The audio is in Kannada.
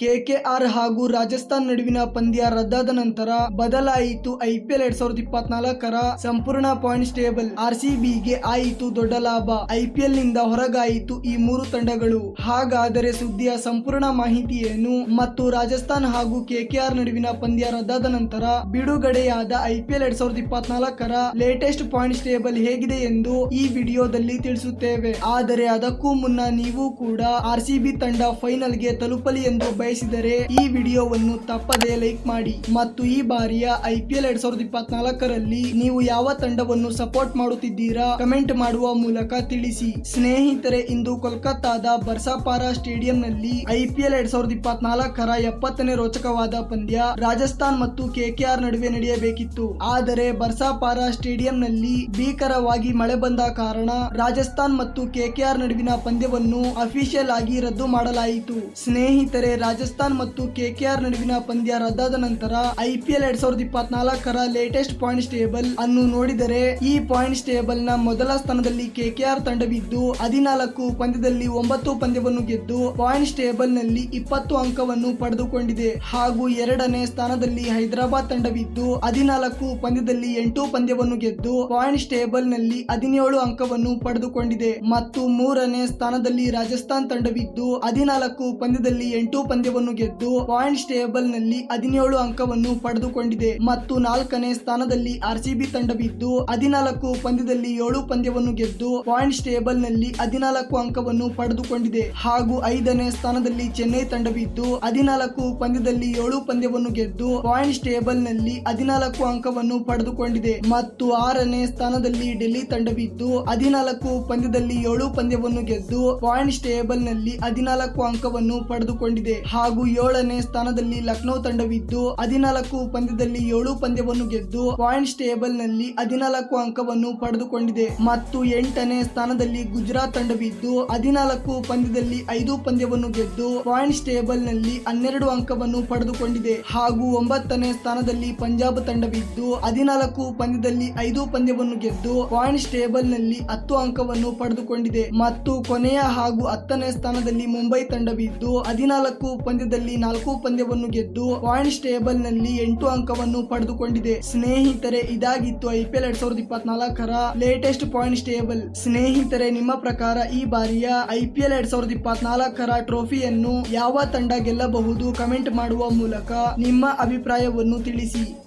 ಕೆಕೆಆರ್ ಹಾಗೂ ರಾಜಸ್ಥಾನ್ ನಡುವಿನ ಪಂದ್ಯ ರದ್ದಾದ ನಂತರ ಬದಲಾಯಿತು ಐಪಿಎಲ್ ಎರಡ್ ಸಾವಿರದ ಇಪ್ಪತ್ನಾಲ್ಕರ ಸಂಪೂರ್ಣ ಪಾಯಿಂಟ್ಸ್ ಟೇಬಲ್. ಆರ್ ಸಿಬಿಗೆ ಆಯಿತು ದೊಡ್ಡ ಲಾಭ. ಐಪಿಎಲ್ನಿಂದ ಹೊರಗಾಯಿತು ಈ ಮೂರು ತಂಡಗಳು. ಹಾಗಾದರೆ ಸುದ್ದಿಯ ಸಂಪೂರ್ಣ ಮಾಹಿತಿಯೇನು ಮತ್ತು ರಾಜಸ್ಥಾನ್ ಹಾಗೂ ಕೆಕೆಆರ್ ನಡುವಿನ ಪಂದ್ಯ ರದ್ದಾದ ನಂತರ ಬಿಡುಗಡೆಯಾದ ಐಪಿಎಲ್ ಎರಡ್ ಸಾವಿರದ ಇಪ್ಪತ್ನಾಲ್ಕರ ಲೇಟೆಸ್ಟ್ ಪಾಯಿಂಟ್ಸ್ ಟೇಬಲ್ ಹೇಗಿದೆ ಎಂದು ಈ ವಿಡಿಯೋದಲ್ಲಿ ತಿಳಿಸುತ್ತೇವೆ. ಆದರೆ ಅದಕ್ಕೂ ಮುನ್ನ ನೀವು ಕೂಡ ಆರ್ ತಂಡ ಫೈನಲ್ಗೆ ತಲುಪಲಿ ಎಂದು ಬಯಸಿದರೆ ಈ ವಿಡಿಯೋವನ್ನು ತಪ್ಪದೇ ಲೈಕ್ ಮಾಡಿ ಮತ್ತು ಈ ಬಾರಿಯ ಐಪಿಎಲ್ ಎರಡ್ ಸಾವಿರದ ಇಪ್ಪತ್ನಾಲ್ಕರಲ್ಲಿ ನೀವು ಯಾವ ತಂಡವನ್ನು ಸಪೋರ್ಟ್ ಮಾಡುತ್ತಿದ್ದೀರಾ ಕಮೆಂಟ್ ಮಾಡುವ ಮೂಲಕ ತಿಳಿಸಿ. ಸ್ನೇಹಿತರೆ, ಇಂದು ಕೋಲ್ಕತ್ತಾದ ಬರ್ಸಾಪಾರಾ ಸ್ಟೇಡಿಯಂನಲ್ಲಿ ಐಪಿಎಲ್ ಎರಡ್ ಸಾವಿರದ ಇಪ್ಪತ್ನಾಲ್ಕರ ಎಪ್ಪತ್ತನೇ ರೋಚಕವಾದ ಪಂದ್ಯ ರಾಜಸ್ಥಾನ್ ಮತ್ತು ಕೆಕೆಆರ್ ನಡುವೆ ನಡೆಯಬೇಕಿತ್ತು. ಆದರೆ ಬರ್ಸಾಪಾರಾ ಸ್ಟೇಡಿಯಂನಲ್ಲಿ ಭೀಕರವಾಗಿ ಮಳೆ ಬಂದ ಕಾರಣ ರಾಜಸ್ಥಾನ್ ಮತ್ತು ಕೆಕೆಆರ್ ನಡುವಿನ ಪಂದ್ಯವನ್ನು ಅಫಿಷಿಯಲ್ ಆಗಿ ರದ್ದು ಮಾಡಲಾಯಿತು. ಸ್ನೇಹಿತರೆ ರಾಜಸ್ಥಾನ್ ಮತ್ತು ಕೆಕೆಆರ್ ನಡುವಿನ ಪಂದ್ಯ ರದ್ದಾದ ನಂತರ ಐಪಿಎಲ್ ಎರಡ್ ಸಾವಿರದ ಇಪ್ಪತ್ನಾಲ್ಕರ ಲೇಟೆಸ್ಟ್ ಪಾಯಿಂಟ್ಸ್ ಟೇಬಲ್ ಅನ್ನು ನೋಡಿದರೆ, ಈ ಪಾಯಿಂಟ್ಸ್ ಟೇಬಲ್ನ ಮೊದಲ ಸ್ಥಾನದಲ್ಲಿ ಕೆಕೆಆರ್ ತಂಡವಿದ್ದು, ಹದಿನಾಲ್ಕು ಪಂದ್ಯದಲ್ಲಿ ಒಂಬತ್ತು ಪಂದ್ಯವನ್ನು ಗೆದ್ದು ಪಾಯಿಂಟ್ಸ್ ಟೇಬಲ್ನಲ್ಲಿ ಇಪ್ಪತ್ತು ಅಂಕವನ್ನು ಪಡೆದುಕೊಂಡಿದೆ. ಹಾಗೂ ಎರಡನೇ ಸ್ಥಾನದಲ್ಲಿ ಹೈದರಾಬಾದ್ ತಂಡವಿದ್ದು, ಹದಿನಾಲ್ಕು ಪಂದ್ಯದಲ್ಲಿ ಎಂಟು ಪಂದ್ಯವನ್ನು ಗೆದ್ದು ಪಾಯಿಂಟ್ಸ್ ಟೇಬಲ್ನಲ್ಲಿ ಹದಿನೇಳು ಅಂಕವನ್ನು ಪಡೆದುಕೊಂಡಿದೆ. ಮತ್ತು ಮೂರನೇ ಸ್ಥಾನದಲ್ಲಿ ರಾಜಸ್ಥಾನ್ ತಂಡವಿದ್ದು, ಹದಿನಾಲ್ಕು ಪಂದ್ಯದಲ್ಲಿ ಎಂಟು ಪಂದ್ಯವನ್ನು ಗೆದ್ದು ಪಾಯಿಂಟ್ಸ್ ಟೇಬಲ್ನಲ್ಲಿ ಹದಿನೇಳು ಅಂಕವನ್ನು ಪಡೆದುಕೊಂಡಿದೆ. ಮತ್ತು ನಾಲ್ಕನೇ ಸ್ಥಾನದಲ್ಲಿ ಆರ್ಸಿಬಿ ತಂಡವಿದ್ದು, ಹದಿನಾಲ್ಕು ಪಂದ್ಯದಲ್ಲಿ ಏಳು ಪಂದ್ಯವನ್ನು ಗೆದ್ದು ಪಾಯಿಂಟ್ಸ್ ಟೇಬಲ್ನಲ್ಲಿ ಹದಿನಾಲ್ಕು ಅಂಕವನ್ನು ಪಡೆದುಕೊಂಡಿದೆ. ಹಾಗೂ ಐದನೇ ಸ್ಥಾನದಲ್ಲಿ ಚೆನ್ನೈ ತಂಡವಿದ್ದು, ಹದಿನಾಲ್ಕು ಪಂದ್ಯದಲ್ಲಿ ಏಳು ಪಂದ್ಯವನ್ನು ಗೆದ್ದು ಪಾಯಿಂಟ್ಸ್ ಟೇಬಲ್ನಲ್ಲಿ ಹದಿನಾಲ್ಕು ಅಂಕವನ್ನು ಪಡೆದುಕೊಂಡಿದೆ. ಮತ್ತು ಆರನೇ ಸ್ಥಾನದಲ್ಲಿ ಡೆಲ್ಲಿ ತಂಡವಿದ್ದು, ಹದಿನಾಲ್ಕು ಪಂದ್ಯದಲ್ಲಿ ಏಳು ಪಂದ್ಯವನ್ನು ಗೆದ್ದು ಪಾಯಿಂಟ್ಸ್ ಟೇಬಲ್ನಲ್ಲಿ ಹದಿನಾಲ್ಕು ಅಂಕವನ್ನು ಪಡೆದುಕೊಂಡಿದೆ. ಹಾಗೂ ಏಳನೇ ಸ್ಥಾನದಲ್ಲಿ ಲಕ್ನೋ ತಂಡವಿದ್ದು, ಹದಿನಾಲ್ಕು ಪಂದ್ಯದಲ್ಲಿ ಏಳು ಪಂದ್ಯವನ್ನು ಗೆದ್ದು ಪಾಯಿಂಟ್ಸ್ ಟೇಬಲ್ನಲ್ಲಿ ಹದಿನಾಲ್ಕು ಅಂಕವನ್ನು ಪಡೆದುಕೊಂಡಿದೆ. ಮತ್ತು ಎಂಟನೇ ಸ್ಥಾನದಲ್ಲಿ ಗುಜರಾತ್ ತಂಡವಿದ್ದು, ಹದಿನಾಲ್ಕು ಪಂದ್ಯದಲ್ಲಿ ಐದು ಪಂದ್ಯವನ್ನು ಗೆದ್ದು ಪಾಯಿಂಟ್ಸ್ ಟೇಬಲ್ನಲ್ಲಿ ಹನ್ನೆರಡು ಅಂಕವನ್ನು ಪಡೆದುಕೊಂಡಿದೆ. ಹಾಗೂ ಒಂಬತ್ತನೇ ಸ್ಥಾನದಲ್ಲಿ ಪಂಜಾಬ್ ತಂಡವಿದ್ದು, ಹದಿನಾಲ್ಕು ಪಂದ್ಯದಲ್ಲಿ ಐದು ಪಂದ್ಯವನ್ನು ಗೆದ್ದು ಪಾಯಿಂಟ್ಸ್ ಟೇಬಲ್ನಲ್ಲಿ ಹತ್ತು ಅಂಕವನ್ನು ಪಡೆದುಕೊಂಡಿದೆ. ಮತ್ತು ಕೊನೆಯ ಹಾಗೂ ಹತ್ತನೇ ಸ್ಥಾನದಲ್ಲಿ ಮುಂಬೈ ತಂಡವಿದ್ದು, ಹದಿನಾಲ್ಕು ಪಂದ್ಯದಲ್ಲಿ ನಾಲ್ಕು ಪಂದ್ಯವನ್ನು ಗೆದ್ದು ಪಾಯಿಂಟ್ಸ್ ಟೇಬಲ್ನಲ್ಲಿ ಎಂಟು ಅಂಕವನ್ನು ಪಡೆದುಕೊಂಡಿದೆ. ಸ್ನೇಹಿತರೆ, ಇದಾಗಿತ್ತು ಐಪಿಎಲ್ ಎರಡ್ ಸಾವಿರದ ಇಪ್ಪತ್ನಾಲ್ಕರ ಲೇಟೆಸ್ಟ್ ಪಾಯಿಂಟ್ಸ್ ಟೇಬಲ್ ಸ್ನೇಹಿತರೆ, ನಿಮ್ಮ ಪ್ರಕಾರ ಈ ಬಾರಿಯ ಐಪಿಎಲ್ ಎರಡ್ ಸಾವಿರದ ಇಪ್ಪತ್ನಾಲ್ಕರ ಟ್ರೋಫಿಯನ್ನು ಯಾವ ತಂಡ ಗೆಲ್ಲಬಹುದು? ಕಮೆಂಟ್ ಮಾಡುವ ಮೂಲಕ ನಿಮ್ಮ ಅಭಿಪ್ರಾಯವನ್ನು ತಿಳಿಸಿ.